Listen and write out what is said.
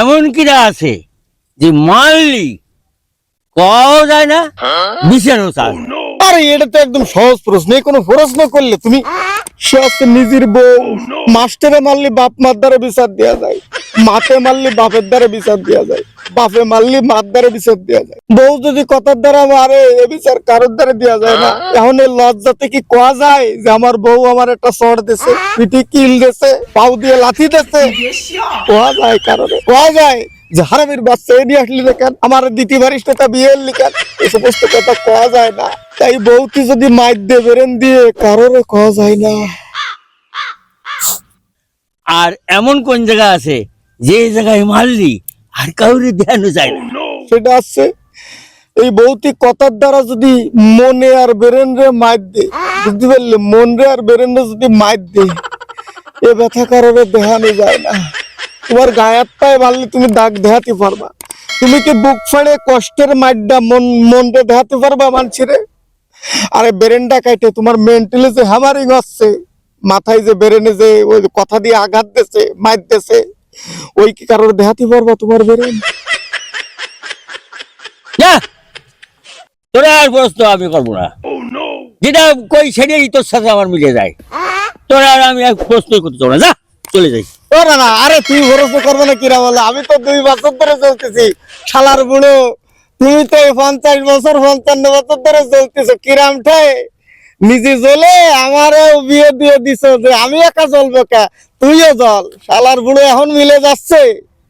এমন কিরা আছে যে মারলি কও যায় না? বিচারও চায় আরে এটা তো একদম সহজ প্রশ্ন। এই কোনো প্রশ্ন করলে তুমি সে নিজের বউ। মাস্টারে মারলে বাপ মার দ্বারা বিচার দেওয়া যায়। মাকে মারলে বাপের দ্বারা বিচার দেওয়া যায়। বাপে মারলে মার দ্বারা বিচার দেওয়া যায়। বউ যদি কথার দ্বারা মারে এ বিচার কারোর দ্বারা দেওয়া যায় না। এখন এই লজ্জাতে কি কোয়া যায় যে আমার বউ আমার একটা চড় দিছে পিঠে কিল দিছে পাউ দিয়ে লাথি দিছে? কোয়া যায় কারণে কোয়া যায়? যে হারামির বাচ্চা এ আসলি না আমার দ্বিতীয় বারিষ্ঠতা বিয়ে এলি এই সমস্ত কথা কোয়া যায় না। তাই বউকে যদি মাইর দিয়ে বেরেন দিয়ে কারোরে কোয়া যায় না। আর এমন কোন জায়গা আছে যে জায়গায় মারলি? আর কাউরে দেখানো যায় না। সেটা আছে। এই ভৌতিক কথার দ্বারা যদি মনে আর বেরেন রে মাইর দে বুঝতে পারলে মন রে আর বেরেন রে যদি মাইর দে এ ব্যথা কারোরে দেখানো যায় না। তোমার গায়ের পায়ে মারলে তুমি দাগ দেখাতে পারবা। তুমি কি বুক ফাড়ে কষ্টের মাইরটা মন মন রে দেখাতে পারবা মানছিরে আরে বেরেনটা কাইটে তোমার মেন্টালি যে হ্যামারিং হচ্ছে মাথায় যে বেরেনে যে ওই কথা দিয়ে আঘাত দিছে মাইর দিছে ওই কি কারোর দেখাতে পারবা তোমার বেরেন যা! তোরা আর প্রশ্ন আমি করব না। যেটা কই সেটাই তোর সাথে আমার মিলে যায়। তোরা আর আমি আর প্রশ্ন করতে না। যা চলে যাই। ও না না আরে তুই ভরসা করবে না কিরা বলে? আমি তো দুই বছর ধরে চলতেছি। শালার বুড়ো তুমি তো পঞ্চাশ বছর পঞ্চান্ন বছর ধরে চলতেছো। কিরাম ঠাই নিজে জ্বলে আমারও বিয়ে দিয়ে দিছ যে, আমি একা জল কা? তুইও জল শালার বুড়ো এখন মিলে যাচ্ছে।